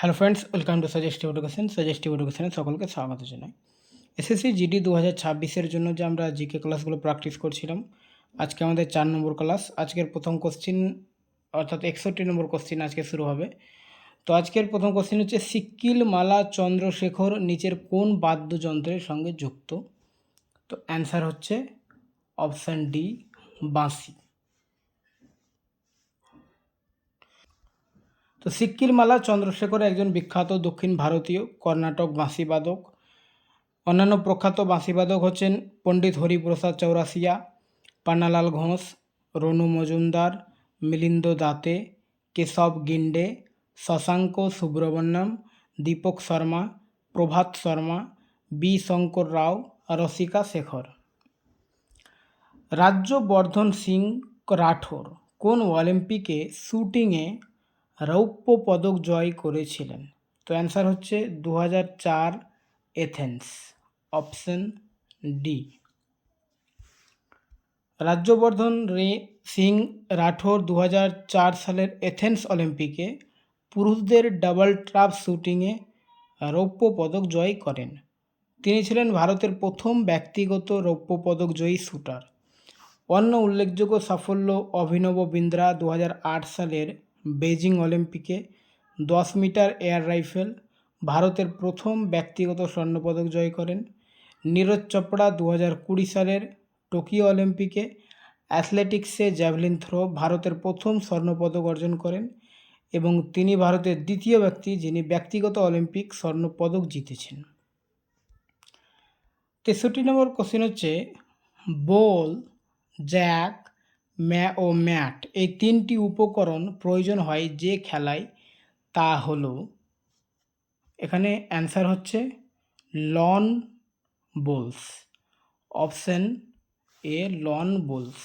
Hello friends welcome to suggestive education suggestive এডুকেশনে সকলকে স্বাগত জানাই। এসএসসি জিডি দু হাজার ছাব্বিশের জন্য যে আমরা জিকে ক্লাসগুলো প্র্যাকটিস করছিলাম, আজকে আমাদের চার নম্বর ক্লাস আজকের প্রথম কোশ্চিন অর্থাৎ একষট্টি নম্বর কোশ্চিন আজকে শুরু হবে। তো আজকের প্রথম কোশ্চিন হচ্ছে সিক্কিল মালা চন্দ্রশেখর নিচের কোন বাদ্যযন্ত্রের সঙ্গে যুক্ত? তো অ্যান্সার হচ্ছে অপশান ডি বাঁশি। তো সিক্কিরমালা চন্দ্রশেখর একজন বিখ্যাত দক্ষিণ ভারতীয়, কর্ণাটক বাঁশিবাদক। অন্যান্য প্রখ্যাত বাঁশিবাদক হচ্ছেন পণ্ডিত হরিপ্রসাদ চৌরাসিয়া পান্নালাল ঘোষ, রনু মজুমদার, মিলিন্দ দাতে, কেশব গিন্ডে, শশাঙ্ক সুব্রমণ্যম, দীপক শর্মা, প্রভাত শর্মা, বি শঙ্কর রাও, রসিকা শেখর। রাজ্যবর্ধন সিং রাঠোর কোন অলিম্পিকে শ্যুটিংয়ে রৌপ্য পদক জয় করেছিলেন। তো অ্যান্সার হচ্ছে দু চার এথেন্স অপশন ডি রাজ্যবর্ধন রে সিং রাঠোর দু সালের এথেন্স অলিম্পিকে পুরুষদের ডাবল ট্রাপ শ্যুটিংয়ে রৌপ্য পদক জয় করেন। তিনি ছিলেন ভারতের প্রথম ব্যক্তিগত রৌপ্য পদক জয়ী শ্যুটার অন্য উল্লেখযোগ্য সাফল্য অভিনব বিন্দ্রা দু হাজার আট সালের বেজিং অলিম্পিকে দশ মিটার এয়ার রাইফেল ভারতের প্রথম ব্যক্তিগত স্বর্ণপদক জয় করেন। নীরজ চোপড়া দু কুড়ি সালের টোকিও অলিম্পিকে অ্যাথলেটিক্সে জ্যাভলিন থ্রো ভারতের প্রথম স্বর্ণপদক অর্জন করেন এবং তিনি ভারতের দ্বিতীয় ব্যক্তি যিনি ব্যক্তিগত অলিম্পিক স্বর্ণপদক জিতেছেন। তেষট্টি নম্বর কোশ্চেন হচ্ছে, বল, জ্যাক ম্যা ও ম্যাট এই তিনটি উপকরণ প্রয়োজন হয় যে খেলায়, তা হলো, এখানে অ্যান্সার হচ্ছে lawn bowls, option A lawn bowls.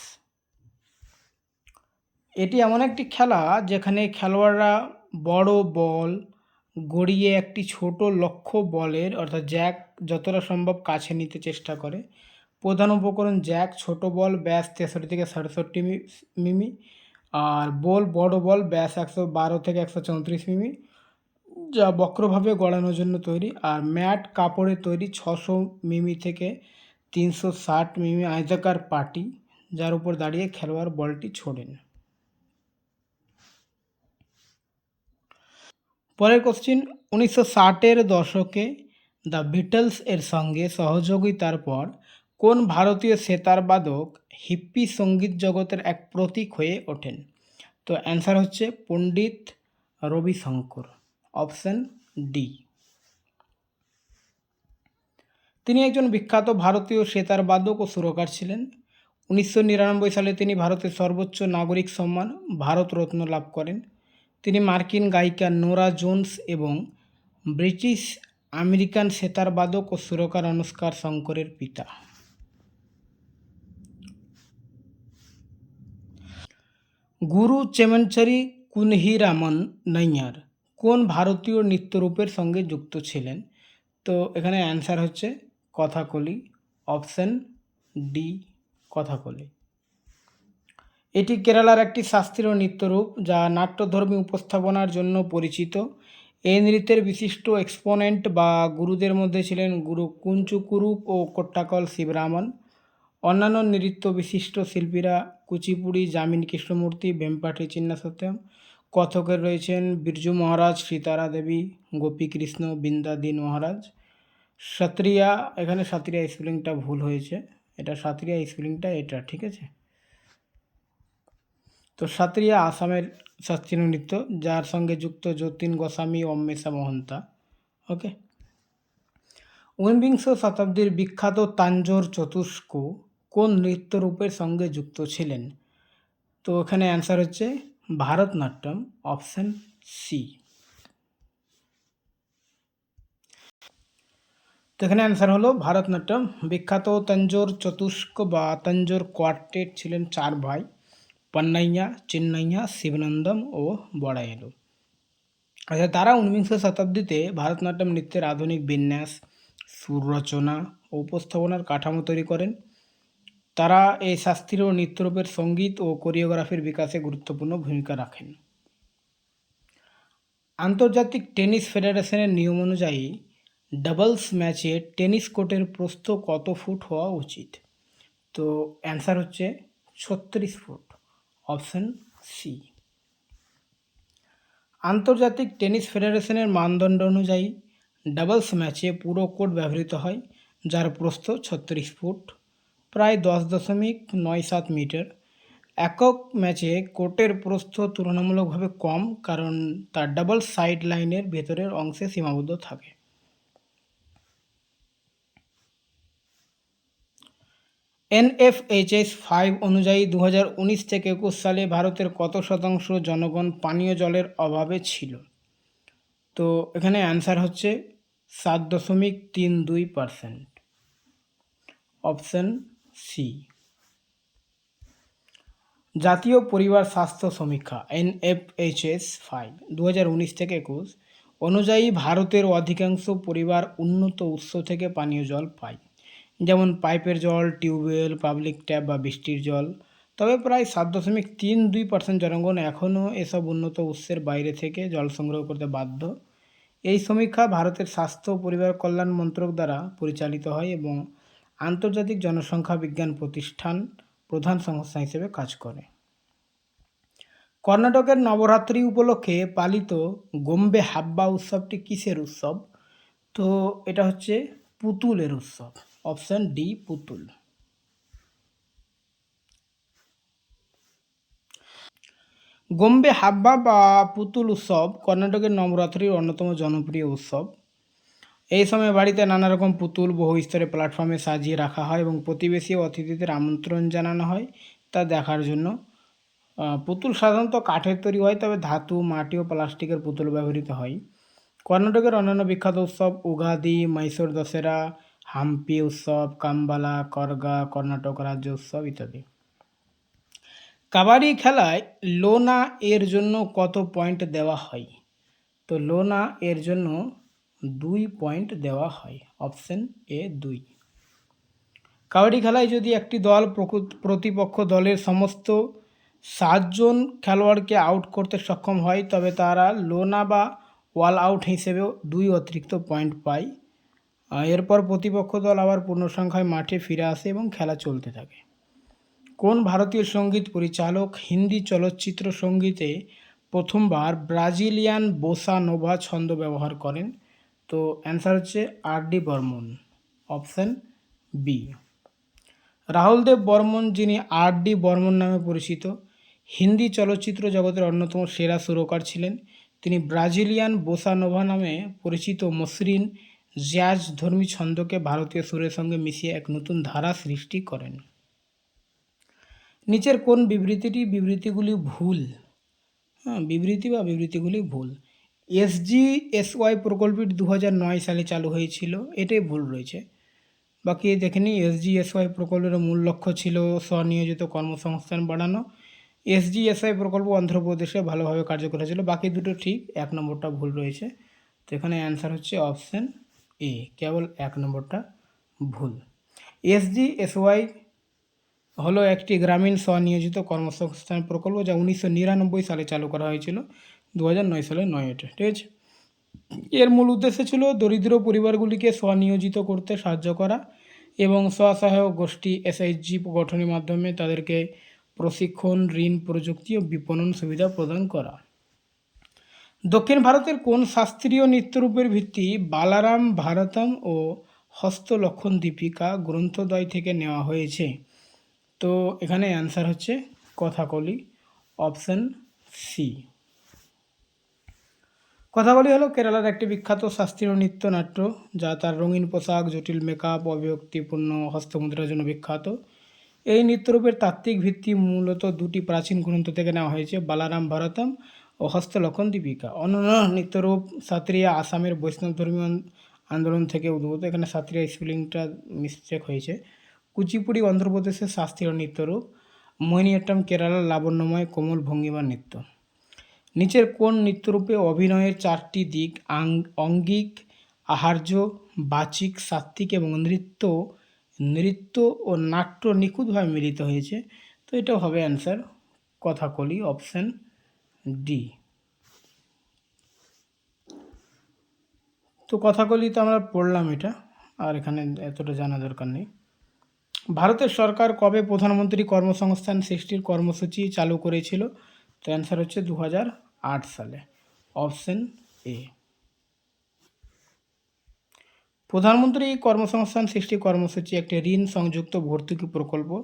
এটি এমন একটি খেলা যেখানে খেলোয়াড়রা বড় বল গড়িয়ে একটি ছোট লক্ষ্য বলের অর্থাৎ জ্যাক যতটা সম্ভব কাছে নিতে চেষ্টা করে প্রধান উপকরণ জ্যাক, ছোট বল, ব্যাস তেষট্টি থেকে সাতষট্টি মিমি, আর বল, বড় বল, ব্যাস একশো বারো থেকে একশো চৌত্রিশ মিমি, যা বক্রভাবে গড়ানোর জন্য তৈরি, আর ম্যাট কাপড়ে তৈরি ছশো মিমি থেকে তিনশো ষাট মিমি আয়তাকার পাটি, যার উপর দাঁড়িয়ে খেলোয়াড় বলটি ছোড়েন। পরের কোশ্চিন উনিশশো ষাটের দশকে দ্য বিটলস এর সঙ্গে সহযোগিতার পর কোন ভারতীয় সেতার বাদক হিপ্পি সংগীত জগতের এক প্রতীক হয়ে ওঠেন? তো অ্যান্সার হচ্ছে পণ্ডিত রবিশঙ্কর, অপশন ডি। তিনি একজন বিখ্যাত ভারতীয় সেতার বাদক ও সুরকার ছিলেন। উনিশশো নিরানব্বই সালে তিনি ভারতের সর্বোচ্চ নাগরিক সম্মান ভারতরত্ন লাভ করেন। তিনি মার্কিন গায়িকা নোরা জোনস এবং ব্রিটিশ আমেরিকান সেতার বাদক ও সুরকার অনুষ্কার শঙ্করের পিতা। গুরু চেমনচারি কুনহিরামন নৈয়ার কোন ভারতীয় নৃত্যরূপের সঙ্গে যুক্ত ছিলেন? তো এখানে অ্যান্সার হচ্ছে কথাকলি অপশন ডি কথাকলি। এটি কেরালার একটি শাস্ত্রীয় নৃত্যরূপ যা নাট্যধর্মী উপস্থাপনার জন্য পরিচিত। এই নৃত্যের বিশিষ্ট এক্সপোনেন্ট বা গুরুদের মধ্যে ছিলেন গুরু কুঞ্চুকুরুপ ও কোট্টাকল শিবরামন। অন্যান্য নৃত্য বিশিষ্ট শিল্পীরা কুচিপুড়ি, জামিন কৃষ্ণমূর্তি, বেম্পাটি চিন্নাসত্যম কথকের রয়েছেন বিরজু মহারাজ, সীতারা দেবী, গোপী কৃষ্ণ, বৃন্দাদিন মহারাজ। সাতরিয়া, এখানে সাত্রিয়া স্পেলিংটা ভুল হয়েছে। এটা সাতরিয়া স্পেলিংটা, এটা, ঠিক আছে? তো সাতরিয়া আসামের শাস্ত্রীয় নৃত্য, যার সঙ্গে যুক্ত যতীন গোস্বামী অম্মেশা মহন্তা। ওকে? ঊনবিংশ শতাব্দীর বিখ্যাত তাঞ্জোর চতুষ্ক কোন নৃত্যরূপের সঙ্গে যুক্ত ছিলেন? তো এখানে অ্যান্সার হচ্ছে ভারতনাট্যম অপশন সি তো এখানে অ্যান্সার হলো ভারতনাট্যম। বিখ্যাত তঞ্জোর চতুষ্ক বা তঞ্জোর কোয়ার্টেট ছিলেন চার ভাই, পন্নাইয়া, চিন্নাইয়া, শিবনন্দম ও বড়াইলু। আচ্ছা তারা ঊনবিংশ শতাব্দীতে ভারতনাট্যম নৃত্যের আধুনিক বিন্যাস সুর রচনা ও উপস্থাপনার কাঠামো তৈরি করেন। তারা এই শাস্ত্রীয় নৃত্যরূপের সংগীত ও কোরিওগ্রাফির বিকাশে গুরুত্বপূর্ণ ভূমিকা রাখেন। আন্তর্জাতিক টেনিস ফেডারেশনের নিয়ম অনুযায়ী, ডাবলস ম্যাচে টেনিস কোর্টের প্রস্থ কত ফুট হওয়া উচিত? তো অ্যান্সার হচ্ছে ছত্রিশ ফুট, অপশন সি। আন্তর্জাতিক টেনিস ফেডারেশনের মানদণ্ড অনুযায়ী, ডাবলস ম্যাচে পুরো কোর্ট ব্যবহৃত হয়, যার প্রস্থ ছত্রিশ ফুট। প্রায় দশ দশমিক নয় সাত মিটার। একক ম্যাচে কোর্টের প্রস্থ তুলনামূলকভাবে কম, কারণ তার ডাবল সাইড লাইনের ভেতরের অংশে সীমাবদ্ধ থাকে। এনএফএইচএস ফাইভ অনুযায়ী দু হাজার উনিশ থেকে একুশ সালে ভারতের কত শতাংশ জনগণ পানীয় জলের অভাবে ছিল? তো এখানে অ্যান্সার হচ্ছে সাত দশমিক তিন দুই পারসেন্ট। Option C. জাতীয় পরিবার স্বাস্থ্য সমীক্ষা, এনএফএইচএস ফাইভ দু হাজার উনিশ থেকে একুশ। অনুযায়ী ভারতের অধিকাংশ পরিবার উন্নত উৎস থেকে পানীয় জল পায়। যেমন পাইপের জল, টিউবওয়েল, পাবলিক ট্যাপ বা বৃষ্টির জল। তবে প্রায় সাত দশমিক তিন দুই পার্সেন্ট জনগণ এখনও এসব উন্নত উৎসের বাইরে থেকে জল সংগ্রহ করতে বাধ্য। এই সমীক্ষা ভারতের স্বাস্থ্য পরিবার কল্যাণ মন্ত্রক দ্বারা পরিচালিত হয় এবং আন্তর্জাতিক জনসংখ্যা বিজ্ঞান প্রতিষ্ঠান প্রধান সংস্থা হিসেবে কাজ করে। কর্ণাটকের নবরাত্রি উপলক্ষে পালিত গোম্বে হাব্বা উৎসবটি কিসের উৎসব? তো এটা হচ্ছে পুতুলের উৎসব, অপশন ডি, পুতুল। গোম্বে হাব্বা বা পুতুল উৎসব কর্ণাটকের নবরাত্রির অন্যতম জনপ্রিয় উৎসব। এই সময় বাড়িতে নানা রকম পুতুল, বহু স্তরে প্ল্যাটফর্মে সাজিয়ে রাখা হয় এবং প্রতিবেশী অতিথিদের আমন্ত্রণ জানানো হয় তা দেখার জন্য। পুতুল সাধারণত কাঠের তৈরি হয়, তবে ধাতু, মাটি ও প্লাস্টিকের পুতুল ব্যবহৃত হয়। কর্ণাটকের অন্যান্য বিখ্যাত উৎসব উগাদি, মহীশূর দশেরা, হাম্পি উৎসব, কাম্বালা, করগা, কর্ণাটক রাজ্য উৎসব ইত্যাদি। কাবাডি খেলায় লোনা এর জন্য কত পয়েন্ট দেওয়া হয়? তো লোনা এর জন্য দুই পয়েন্ট দেওয়া হয়, অপশন এ দুই। কাবাডি খেলায় যদি একটি দল প্রতিপক্ষ দলের সমস্ত সাতজন খেলোয়াড়কে আউট করতে সক্ষম হয়, তবে তারা লোনা বা ওয়াল আউট হিসেবেও দুই অতিরিক্ত পয়েন্ট পায়। এরপর প্রতিপক্ষ দল আবার পূর্ণ সংখ্যায় মাঠে ফিরে আসে এবং খেলা চলতে থাকে। কোন ভারতীয় সংগীত পরিচালক হিন্দি চলচ্চিত্র সঙ্গীতে প্রথমবার ব্রাজিলিয়ান বোসা নোভা ছন্দ ব্যবহার করেন? তো অ্যান্সার হচ্ছে R D Burman, option B. Rahuldev Burman, যিনি আর ডি বর্মন নামে পরিচিত, হিন্দি চলচ্চিত্র জগতের অন্যতম সেরা সুরকার ছিলেন। তিনি ব্রাজিলিয়ান বোসা নোভা নামে পরিচিত মসৃণ জ্যাজ ধর্মী ছন্দকে ভারতীয় সুরের সঙ্গে মিশিয়ে এক নতুন ধারা সৃষ্টি করেন। নিচের কোন বিবৃতিটি বিবৃতিগুলি ভুল? হ্যাঁ বিবৃতি বা বিবৃতিগুলি ভুল। এসজি এসওয়াই প্রকল্পটি দু নয় সালে চালু হয়েছিল, এটাই ভুল রয়েছে। বাকি দেখে নিই এসজিএসওয়াই প্রকল্পের মূল লক্ষ্য ছিল স্বনিয়োজিত কর্মসংস্থান বাড়ানো। এসজিএসওয়াই প্রকল্প অন্ধ্রপ্রদেশে ভালোভাবে কার্যকর হয়েছিল, বাকি দুটো ঠিক এক নম্বরটা ভুল রয়েছে। তো এখানে অ্যান্সার হচ্ছে অপশান এ কেবল এক নম্বরটা ভুল। এসজিএসওয়াই হলো একটি গ্রামীণ স্বনিয়োজিত কর্মসংস্থান প্রকল্প, যা উনিশশো নিরানব্বই সালে চালু করা হয়েছিল। দু নয় সালে নয় এটা ঠিক আছে? এর মূল উদ্দেশ্য ছিল দরিদ্র পরিবারগুলিকে স্বনিয়োজিত করতে সাহায্য করা এবং স্বসহায়ক গোষ্ঠী এসএইচজি গঠনের মাধ্যমে তাদেরকে প্রশিক্ষণ, ঋণ, প্রযুক্তি ও বিপণন সুবিধা প্রদান করা। দক্ষিণ ভারতের কোন শাস্ত্রীয় নৃত্যরূপের ভিত্তি বালারাম, ভারতম ও হস্তলক্ষণ দীপিকা গ্রন্থদ্বয় থেকে নেওয়া হয়েছে? তো এখানে অ্যান্সার হচ্ছে কথাকলি অপশন সি কথাকলি হলো কেরালার একটি বিখ্যাত শাস্ত্রীয় নৃত্যনাট্য, যা তার রঙিন পোশাক, জটিল মেকআপ অভিব্যক্তিপূর্ণ হস্তমুদ্রার জন্য বিখ্যাত। এই নৃত্যরূপের তাত্ত্বিক ভিত্তি মূলত দুটি প্রাচীন গ্রন্থ থেকে নেওয়া হয়েছে, বালারাম ভারতম ও হস্তলক্ষণ দীপিকা। অন্যান্য নৃত্যরূপ সাত্রিয়া আসামের বৈষ্ণব ধর্মীয় আন্দোলন থেকে উদ্ভূত। এখানে সাত্রিয়া স্পেলিংটা মিস্টেক হয়েছে। কুচিপুড়ি, অন্ধ্রপ্রদেশের শাস্ত্রীয় নৃত্যরূপ মোহিনীঅট্টম কেরালার লাবণ্যময় কোমল ভঙ্গিমার নৃত্য। নিচের কোন নৃত্যরূপে অভিনয়ের চারটি দিক, আং- অঙ্গিক, আহার্য, বাচিক, সাত্ত্বিক এবং নৃত্য নৃত্য ও নাট্য নিখুঁতভাবে মিলিত হয়েছে। তো এটা হবে অ্যান্সার কথাকলি অপশন ডি তো কথাকলি তো আমরা পড়লাম এটা, আর এখানে এতটা জানা দরকার নেই। ভারতের সরকার কবে প্রধানমন্ত্রী কর্মসংস্থান সৃষ্টির কর্মসূচি চালু করেছিল? তো অ্যান্সার হচ্ছে দু হাজার আট সালে। Option A. প্রধানমন্ত্রী কর্মসংস্থান সৃষ্টি কর্মসূচি একটি ঋণ সংযুক্ত ভর্তুকি প্রকল্প,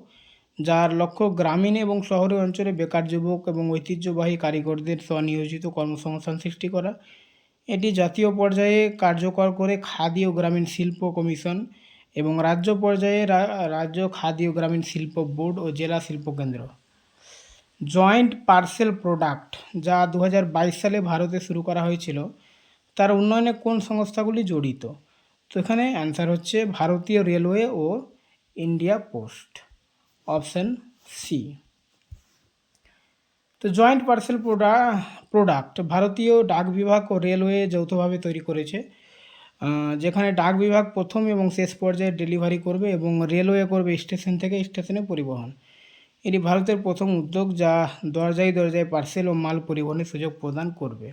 যার লক্ষ্য গ্রামীণ এবং শহরে অঞ্চলে বেকার যুবক এবং ঐতিহ্যবাহী কারিগরদের স্বনিয়োজিত কর্মসংস্থান সৃষ্টি করা। এটি জাতীয় পর্যায়ে কার্যকর করে খাদি ও গ্রামীণ শিল্প কমিশন এবং রাজ্য পর্যায়ে রাজ্য খাদি ও গ্রামীণ শিল্প বোর্ড ও জেলা শিল্প কেন্দ্র। জয়েন্ট পার্সেল প্রোডাক্ট, যা দু হাজার বাইশ সালে ভারতে শুরু করা হয়েছিল, তার উন্নয়নে কোন সংস্থাগুলি জড়িত? তো এখানে অ্যান্সার হচ্ছে ভারতীয় রেলওয়ে ও ইন্ডিয়া পোস্ট অপশন সি তো জয়েন্ট পার্সেল প্রোডা, প্রোডাক্ট ভারতীয় ডাক বিভাগ ও রেলওয়ে যৌথভাবে তৈরি করেছে যেখানে ডাক বিভাগ প্রথম এবং শেষ পর্যায়ে ডেলিভারি করবে এবং রেলওয়ে করবে স্টেশন থেকে স্টেশনে পরিবহন। এটি ভারতের প্রথম উদ্যোগ যা দরজায় দরজায় পার্সেল ও মাল পরিবহনের সুযোগ প্রদান করবে।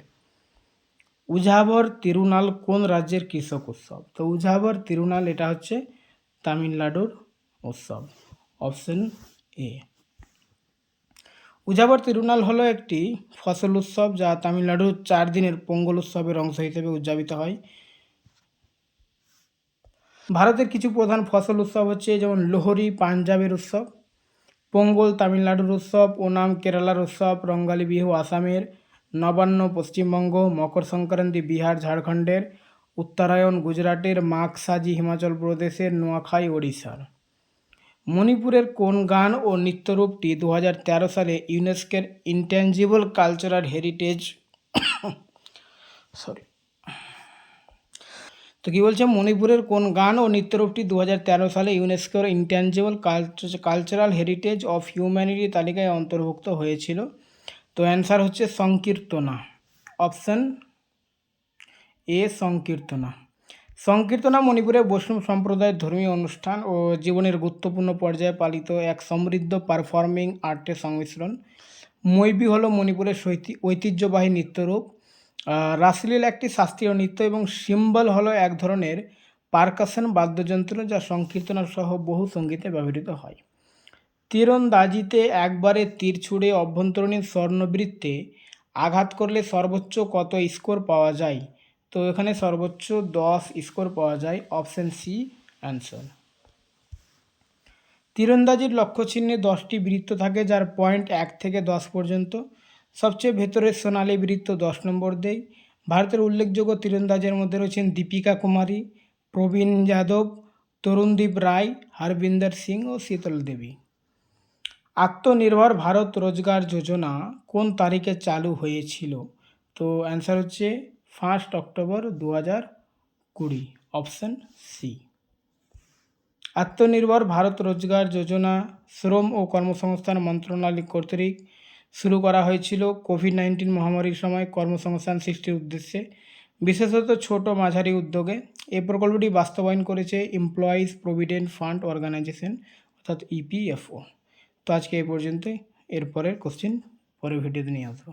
উঝাবর তিরুনাল কোন রাজ্যের কৃষক উৎসব? তো উঝাবর তিরুনাল এটা হচ্ছে তামিলনাড়ুর উৎসব অপশন এ উজাবর তিরুনাল হলো একটি ফসল উৎসব যা তামিলনাড়ুর চার দিনের পোঙ্গল উৎসবের অংশ হিসেবে উদযাপিত হয়। ভারতের কিছু প্রধান ফসল উৎসব হচ্ছে যেমন লোহরি, পাঞ্জাবের উৎসব পোঙ্গল তামিলনাড়ুর উৎসব ওনাম কেরালার উৎসব, রঙ্গালী বিহু আসামের, নবান্ন পশ্চিমবঙ্গ, মকর সংক্রান্তি বিহার, ঝাড়খণ্ডের, উত্তরায়ণ গুজরাটের মাঘ সাজি হিমাচল প্রদেশের নোয়াখাই ওড়িশার। মণিপুরের কোন গান ও নৃত্যরূপটি দু হাজার তেরো সালে ইউনেস্কের ইনট্যাঞ্জিবল কালচারাল হেরিটেজ সরি। তো কী বলছে? মণিপুরের কোন গান ও নৃত্যরূপটি দু হাজার তেরো সালে ইউনেস্কোর intangible cultural heritage of humanity তালিকায় অন্তর্ভুক্ত হয়েছিল। তো অ্যান্সার হচ্ছে সংকীর্তনা। Option A, সংকীর্তনা। সংকীর্তনা মণিপুরের বৈষ্ণব সম্প্রদায়ের ধর্মীয় অনুষ্ঠান ও জীবনের গুরুত্বপূর্ণ পর্যায়ে পালিত এক সমৃদ্ধ পারফর্মিং আর্টের সংমিশ্রণ। মৈবি হলো মণিপুরের ঐতিহ্যবাহী নৃত্যরূপ। রাসলীল একটি শাস্ত্রীয় নৃত্য এবং সিম্বল হলো এক ধরনের পারকাশন বাদ্যযন্ত্র যা সংকীর্তনা সহ বহু সঙ্গীতে ব্যবহৃত হয়। তীরন্দাজিতে একবারে তীর ছুঁড়ে অভ্যন্তরীণ স্বর্ণবৃত্তে আঘাত করলে সর্বোচ্চ কত স্কোর পাওয়া যায়? তো এখানে সর্বোচ্চ দশ স্কোর পাওয়া যায়, অপশন সি অ্যান্সার। তীরন্দাজির লক্ষ্য চিহ্নে দশটি বৃত্ত থাকে যার পয়েন্ট এক থেকে দশ পর্যন্ত। সবচেয়ে ভেতরের সোনালী বৃত্ত দশ নম্বর দেয় ভারতের উল্লেখযোগ্য তীরন্দাজের মধ্যে রয়েছেন দীপিকা কুমারী, প্রবীণ যাদব, তরুণদীপ রায়, হরবিন্দর সিং ও শীতল দেবী। আত্মনির্ভর ভারত রোজগার যোজনা কোন তারিখে চালু হয়েছিল? তো অ্যান্সার হচ্ছে ফার্স্ট অক্টোবর দু হাজার কুড়ি অপশান সি আত্মনির্ভর ভারত রোজগার যোজনা শ্রম ও কর্মসংস্থান মন্ত্রণালয় কর্তৃক শুরু করা হয়েছিল কোভিড নাইন্টিন মহামারীর সময় কর্মসংস্থান সৃষ্টির উদ্দেশ্যে। বিশেষত ছোট মাঝারি উদ্যোগে এই প্রকল্পটি বাস্তবায়ন করেছে এমপ্লয়িজ প্রভিডেন্ট ফান্ড অর্গানাইজেশন অর্থাৎ ইপিএফও তো আজকে এই পর্যন্তই। এরপরের কোশ্চেন পরে ভিডিওতে নিয়ে আসব।